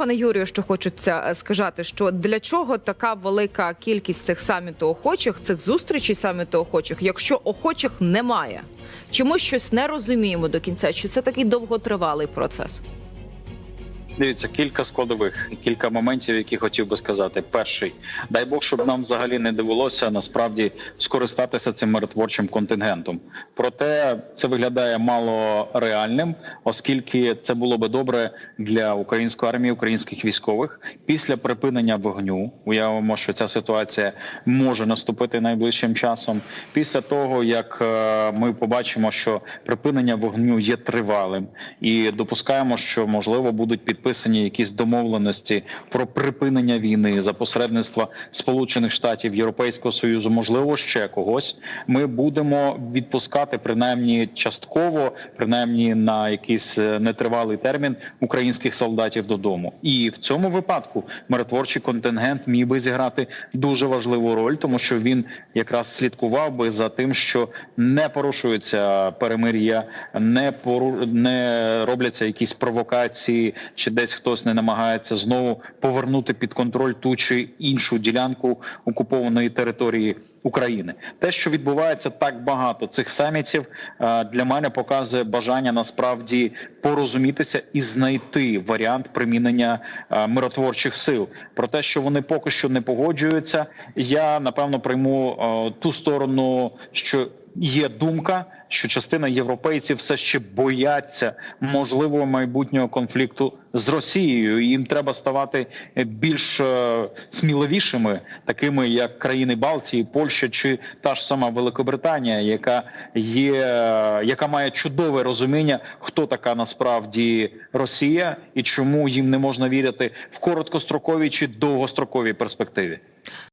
Пане Юрію, що хочеться е, сказати, що для чого така велика кількість цих саміту охочих, цих зустрічей саміту охочих, якщо охочих немає? Чи ми щось не розуміємо до кінця? Чи це такий довготривалий процес? Дивіться, кілька складових, кілька моментів, які хотів би сказати. Перший, дай Бог, щоб нам взагалі не довелося насправді скористатися цим миротворчим контингентом. Проте це виглядає мало реальним, оскільки це було би добре для української армії, українських військових після припинення вогню. Уявимо, що ця ситуація може наступити найближчим часом. Після того як е, ми побачимо, що припинення вогню є тривалим, і допускаємо, що можливо будуть підписані якісь домовленості про припинення війни за посередництва Сполучених Штатів, Європейського Союзу, можливо, ще когось. Ми будемо відпускати принаймні частково, принаймні на якийсь е, нетривалий термін українських солдатів додому. І в цьому випадку миротворчий контингент міг би зіграти дуже важливу роль, тому що він якраз слідкував би за тим, що не порушується перемир'я, не пору... не робляться якісь провокації, чи десь хтось не намагається знову повернути під контроль ту чи іншу ділянку окупованої території. України те, що відбувається так багато цих самітів, е, для мене показує бажання насправді порозумітися і знайти варіант примінення е, миротворчих сил. Про те, що вони поки що не погоджуються, я напевно прийму е, ту сторону, що є думка, що частина європейців все ще бояться можливого майбутнього конфлікту з Росією. І Їм треба ставати більш сміливішими, такими як країни Балтії, Польща чи та ж сама Великобританія, яка є, яка має чудове розуміння, хто така насправді Росія і чому їм не можна вірити в короткостроковій чи довгостроковій перспективі.